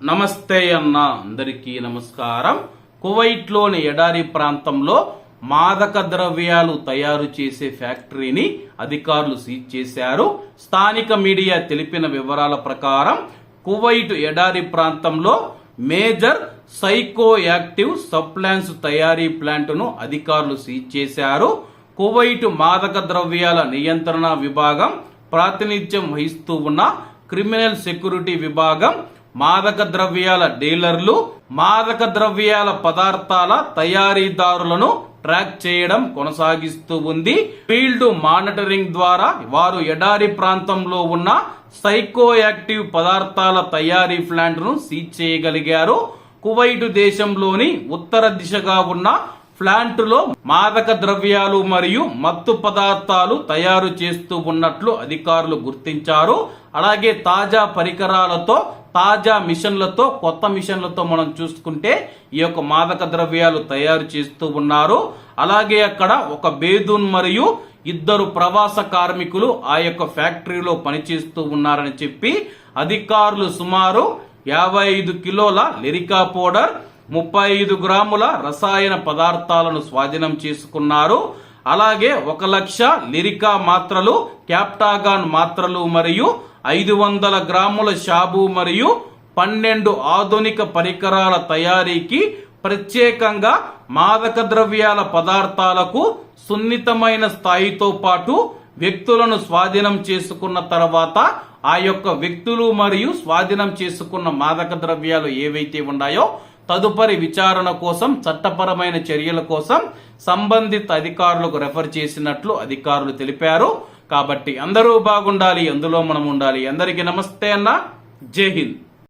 నమస్తే అన్న అందరికీ నమస్కారం. కువైట్లోని ఎడారి ప్రాంతంలో మాదక ద్రవ్యాలు తయారు చేసే ఫ్యాక్టరీని అధికారులు సీజ్ చేశారు. స్థానిక మీడియా తెలిపిన వివరాల ప్రకారం కువైట్ ఎడారి ప్రాంతంలో మేజర్ సైకో యాక్టివ్ సప్లాన్స్ తయారీ ప్లాంట్ను అధికారులు సీజ్ చేశారు. కువైట్ మాదక ద్రవ్యాల నియంత్రణ విభాగం ప్రాతినిధ్యం వహిస్తూ ఉన్న క్రిమినల్ సెక్యూరిటీ విభాగం మాదక ద్రవ్యాల డీలర్లు మాదక ద్రవ్యాల పదార్థాల తయారీదారులను ట్రాక్ చేయడం కొనసాగిస్తూ ఉంది. ఫీల్డ్ మానిటరింగ్ ద్వారా వారు ఎడారి ప్రాంతంలో ఉన్న సైకో యాక్టివ్ పదార్థాల తయారీ ప్లాంట్ను సీజ్ చేయగలిగారు. కువైట్ దేశంలోని ఉత్తర దిశగా ఉన్న ప్లాంటులో మాదక ద్రవ్యాలు మరియు మత్తు పదార్థాలు తయారు చేస్తూ ఉన్నట్లు అధికారులు గుర్తించారు. అలాగే తాజా పరికరాలతో తాజా మిషన్లతో కొత్త మిషన్లతో మనం చూసుకుంటే ఈ యొక్క మాదక ద్రవ్యాలు తయారు చేస్తూ ఉన్నారు. అలాగే అక్కడ ఒక బేదూన్ మరియు ఇద్దరు ప్రవాస కార్మికులు ఆ యొక్క ఫ్యాక్టరీలో పనిచేస్తూ ఉన్నారని చెప్పి అధికారులు సుమారు యాభై ఐదు కిలోల లిరికా పౌడర్ ముప్పై ఐదు గ్రాముల రసాయన పదార్థాలను స్వాధీనం చేసుకున్నారు. అలాగే ఒక లక్ష లిరికా మాత్రలు క్యాప్టాగాన్ మాత్రలు మరియు ఐదు వందల గ్రాముల షాబు మరియు పన్నెండు ఆధునిక పరికరాల తయారీకి ప్రత్యేకంగా మాదక ద్రవ్యాల పదార్థాలకు సున్నితమైన స్థాయితో పాటు వ్యక్తులను స్వాధీనం చేసుకున్న తర్వాత ఆ యొక్క వ్యక్తులు మరియు స్వాధీనం చేసుకున్న మాదక ద్రవ్యాలు ఏవైతే ఉన్నాయో తదుపరి విచారణ కోసం చట్టపరమైన చర్యల కోసం సంబంధిత అధికారులకు రెఫర్ చేసినట్లు అధికారులు తెలిపారు. కాబట్టి అందరూ బాగుండాలి అందులో మనం ఉండాలి అందరికీ నమస్తే అన్న. జై హింద్.